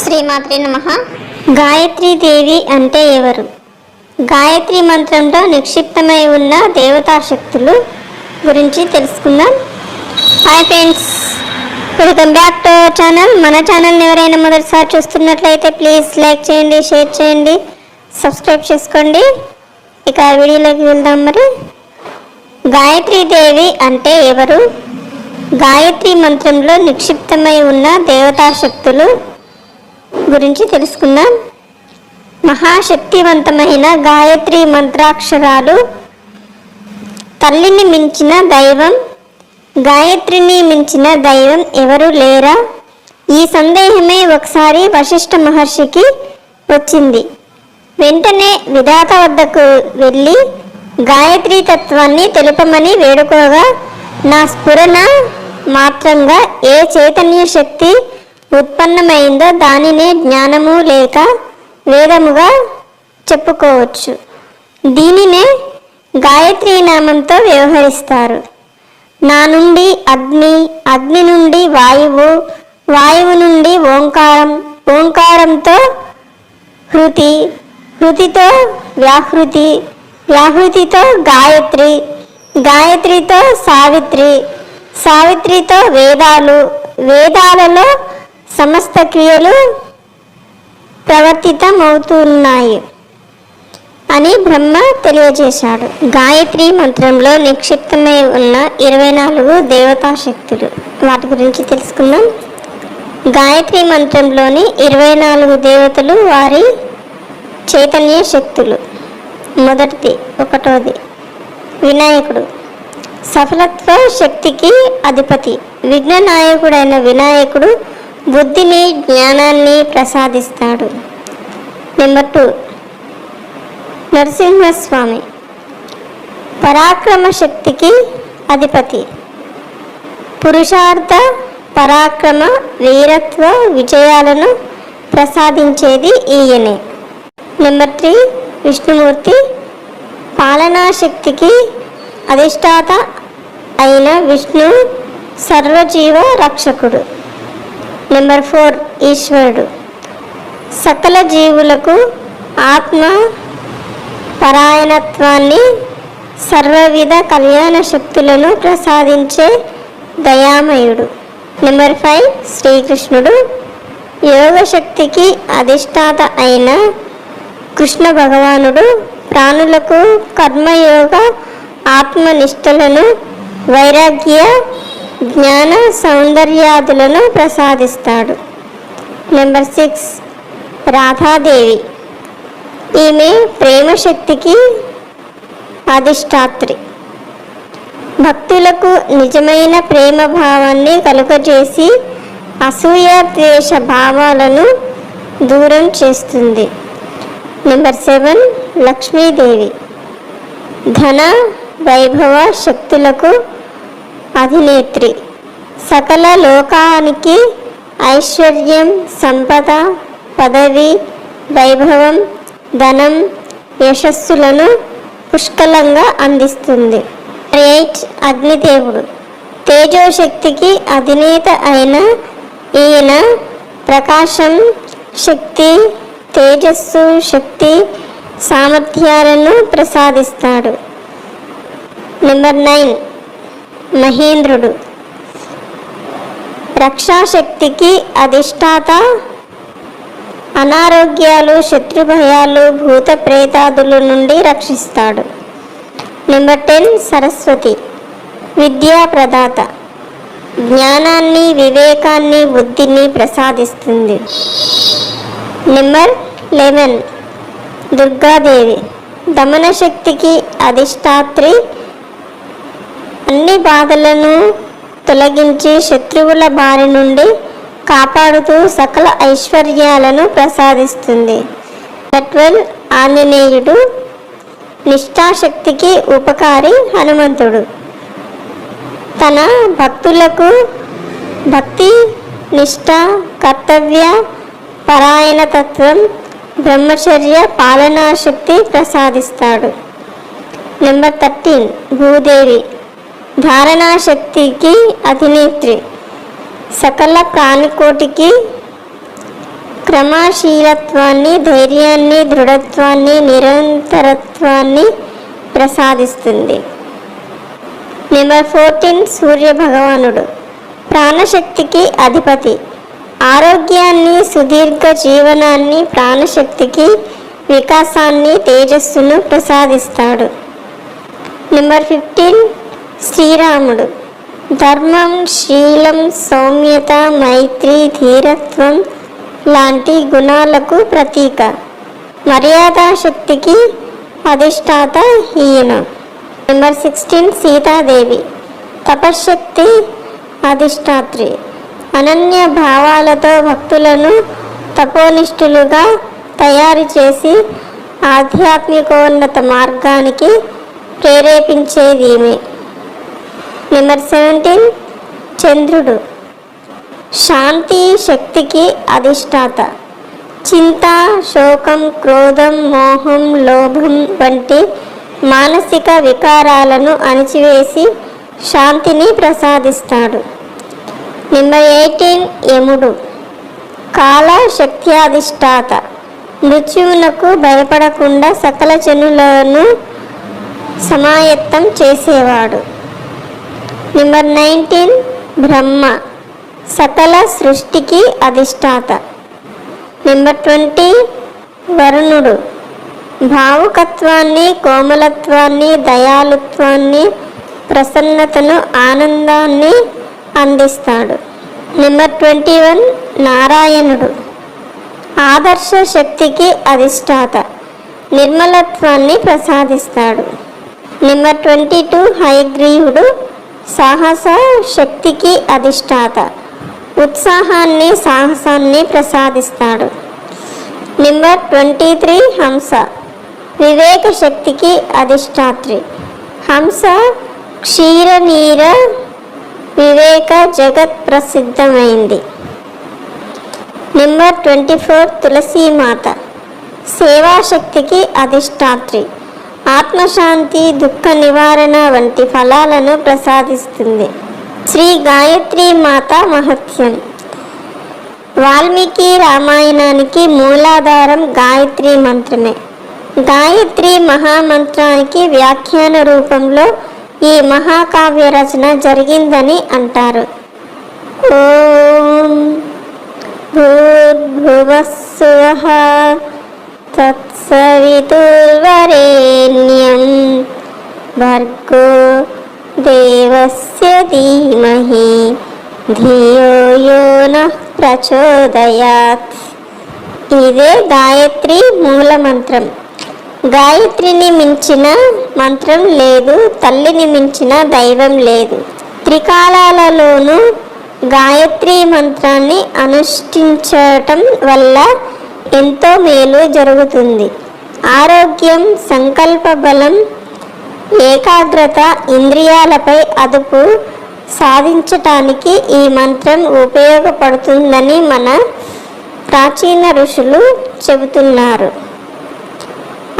శ్రీమాత్రి నమ. దేవి అంటే ఎవరు? గాయత్రి మంత్రంలో నిక్షిప్తమై ఉన్న దేవతా శక్తులు గురించి తెలుసుకుందాం. Hi friends welcome back to our channel మన ఛానల్ని ఎవరైనా మొదటిసారి చూస్తున్నట్లయితే ప్లీజ్ లైక్ చేయండి షేర్ చేయండి సబ్స్క్రైబ్ చేసుకోండి. ఇక వీడియోలోకి వెళ్దాం మరి. గాయత్రి దేవి అంటే ఎవరు? గాయత్రి మంత్రంలో నిక్షిప్తమై ఉన్న దేవతా శక్తులు గురించి తెలుసుకుందాం. మహాశక్తివంతమైన గాయత్రి మంత్రాక్షరాలు. తల్లిని మించిన దైవం గాయత్రిని మించిన దైవం ఎవరు లేరా? ఈ సందేహమే ఒకసారి వశిష్ఠ మహర్షికి వచ్చింది. వెంటనే విధాత వద్దకు వెళ్ళి గాయత్రి తత్వాన్ని తెలుపమని వేడుకోగా నా స్ఫురణ మాత్రంగా ఏ చైతన్య శక్తి ఉత్పన్నమైందో దానినే జ్ఞానము లేక వేదముగా చెప్పుకోవచ్చు. దీనినే గాయత్రి నామంతో వ్యవహరిస్తారు. నా నుండి అగ్ని అగ్ని నుండి వాయువు వాయువు నుండి ఓంకారం ఓంకారంతో హృతి హృతితో వ్యాహృతి వ్యాహృతితో గాయత్రి గాయత్రితో సావిత్రి సావిత్రితో వేదాలు వేదాలలో సమస్త క్రియలు ప్రవర్తితమవుతున్నాయి అని బ్రహ్మ తెలియజేశాడు. గాయత్రి మంత్రంలో నిక్షిప్తమై ఉన్న ఇరవై నాలుగు దేవతా శక్తులు. వాటి గురించి తెలుసుకుందాం. గాయత్రి మంత్రంలోని ఇరవై నాలుగు దేవతలు వారి చైతన్య శక్తులు. మొదటిది ఒకటోది వినాయకుడు. సఫలత్వ శక్తికి అధిపతి. విఘ్న నాయకుడైన వినాయకుడు బుద్ధిని జ్ఞానాన్ని ప్రసాదిస్తాడు. Number two. నరసింహస్వామి. పరాక్రమ శక్తికి అధిపతి. పురుషార్థ పరాక్రమ వీరత్వ విజయాలను ప్రసాదించేది ఈయనే. Number three. విష్ణుమూర్తి. పాలనా శక్తికి అధిష్టాత అయిన విష్ణు సర్వజీవ రక్షకుడు. నెంబర్ ఫోర్ ఈశ్వరుడు సకల జీవులకు ఆత్మ పరాయణత్వాన్ని సర్వవిధ కళ్యాణ శక్తులను ప్రసాదించే దయామయుడు. నెంబర్ ఫైవ్ శ్రీకృష్ణుడు. యోగ శక్తికి అధిష్టాత అయిన కృష్ణ భగవానుడు ప్రాణులకు కర్మయోగ ఆత్మనిష్టలను వైరాగ్య జ్ఞాన సౌందర్యాదులను ప్రసాదిస్తాడు. Number six Radhadevi. ఈమె ప్రేమ శక్తికి అధిష్టాత్రి. భక్తులకు నిజమైన ప్రేమ భావాన్ని కలుగజేసి అసూయ ద్వేష భావాలను దూరం చేస్తుంది. Number seven Lakshmidevi. ధన వైభవ శక్తులకు అధినేత్రి. సకల లోకానికి ఐశ్వర్యం సంపద పదవి వైభవం ధనం యశస్సులను పుష్కలంగా అందిస్తుంది. రేట్ అగ్నిదేవుడు. తేజోశక్తికి అధినేత అయిన ఈయన ప్రకాశం శక్తి తేజస్సు శక్తి సామర్థ్యాలను ప్రసాదిస్తాడు. Number nine. మహేంద్రుడు. రక్షాశక్తికి అధిష్టాత అనారోగ్యాలు శత్రుభయాలు భూత ప్రేతాదుల నుండి రక్షిస్తాడు. Number ten Saraswati. విద్యా ప్రదాత. జ్ఞానాన్ని వివేకాన్ని బుద్ధిని ప్రసాదిస్తుంది. Number eleven Durgadevi. దమన శక్తికి అధిష్టాత్రి అన్ని బాధలను తొలగించి శత్రువుల బారి నుండి కాపాడుతూ సకల ఐశ్వర్యాలను ప్రసాదిస్తుంది. ట్వెల్వ్ ఆంజనేయుడు నిష్ఠాశక్తికి ఉపకారి హనుమంతుడు. తన భక్తులకు భక్తి నిష్ఠ కర్తవ్య పరాయణ తత్వం బ్రహ్మచర్య పాలనాశక్తి ప్రసాదిస్తాడు. Number thirteen Bhudevi. ధారణాశక్తికి అధినేత్రి. సకల ప్రాణికోటికి క్రమశీలత్వాన్ని ధైర్యాన్ని దృఢత్వాన్ని నిరంతరత్వాన్ని ప్రసాదిస్తుంది. నెంబర్ ఫోర్టీన్ సూర్య భగవానుడు ప్రాణశక్తికి అధిపతి. ఆరోగ్యాన్ని సుదీర్ఘ జీవనాన్ని ప్రాణశక్తికి వికాసాన్ని తేజస్సును ప్రసాదిస్తాడు. నెంబర్ ఫిఫ్టీన్ శ్రీరాముడు. ధర్మం శీలం సౌమ్యత మైత్రి ధీరత్వం లాంటి గుణాలకు ప్రతీక. మర్యాదా శక్తికి అధిష్టాత ఈయన. Number sixteen Sitadevi. తపశ్శక్తి అధిష్టాత్రి. అనన్య భావాలతో భక్తులను తపోనిష్ఠులుగా తయారు చేసి ఆధ్యాత్మికోన్నత మార్గానికి ప్రేరేపించేది ఈమె నెంబర్ సెవెంటీన్ చంద్రుడు. శాంతి శక్తికి అధిష్టాత. చింత శోకం క్రోధం మోహం లోభం వంటి మానసిక వికారాలను అణిచివేసి శాంతిని ప్రసాదిస్తాడు. నెంబర్ ఎయిటీన్ యముడు. కాల శక్త్యాధిష్టాత మృత్యువునకు భయపడకుండా సకల జనులను సమాయత్తం చేసేవాడు. నెంబర్ నైన్టీన్ బ్రహ్మ సకల సృష్టికి అధిష్టాత నెంబర్ ట్వంటీ వరుణుడు భావుకత్వాన్ని కోమలత్వాన్ని దయాలుత్వాన్ని ప్రసన్నతను ఆనందాన్ని అందిస్తాడు. నెంబర్ ట్వంటీ వన్ నారాయణుడు ఆదర్శ శక్తికి అధిష్టాత నిర్మలత్వాన్ని ప్రసాదిస్తాడు. నెంబర్ ట్వంటీ టూ హైగ్రీవుడు సాహస శక్తికి అధిష్టాత. ఉత్సాహాన్ని సాహసాన్ని ప్రసాదిస్తాడు. నెంబర్ ట్వంటీ త్రీ హంస. వివేక శక్తికి అధిష్టాత్రి. హంస క్షీరనీర వివేక జగత్ ప్రసిద్ధమైంది. Number twenty four Tulasimata. సేవాశక్తికి అధిష్టాత్రి. ఆత్మశాంతి దుఃఖ నివారణ వంటి ఫలాలను ప్రసాదిస్తుంది. శ్రీ గాయత్రి మాత మహత్యం. వాల్మీకి రామాయణానికి మూలాధారం గాయత్రి మంత్రమే. గాయత్రి మహామంత్రానికి వ్యాఖ్యాన రూపంలో ఈ మహాకావ్య రచన జరిగిందని అంటారు. ఓం భూర్భువస్సువః తత్సవితుర్వరేణ్యం భర్గో దేవస్య ధీమహి ధియో యో ప్రచోదయాత్ ఇదే గాయత్రి మూల మంత్రం గాయత్రిని మించిన మంత్రం లేదు తల్లిని మించిన దైవం లేదు. త్రికాలాలలోనూ గాయత్రి మంత్రాన్ని అనుష్ఠించటం వల్ల ఎంతో మేలు జరుగుతుంది. ఆరోగ్యం సంకల్ప బలం ఏకాగ్రత ఇంద్రియాలపై అదుపు సాధించటానికి ఈ మంత్రం ఉపయోగపడుతుందని మన ప్రాచీన ఋషులు చెబుతున్నారు.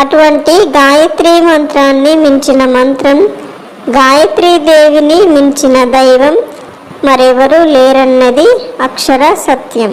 అటువంటి గాయత్రి మంత్రాన్ని మించిన మంత్రం గాయత్రీ దేవిని మించిన దైవం మరెవరూ లేరన్నది అక్షర సత్యం.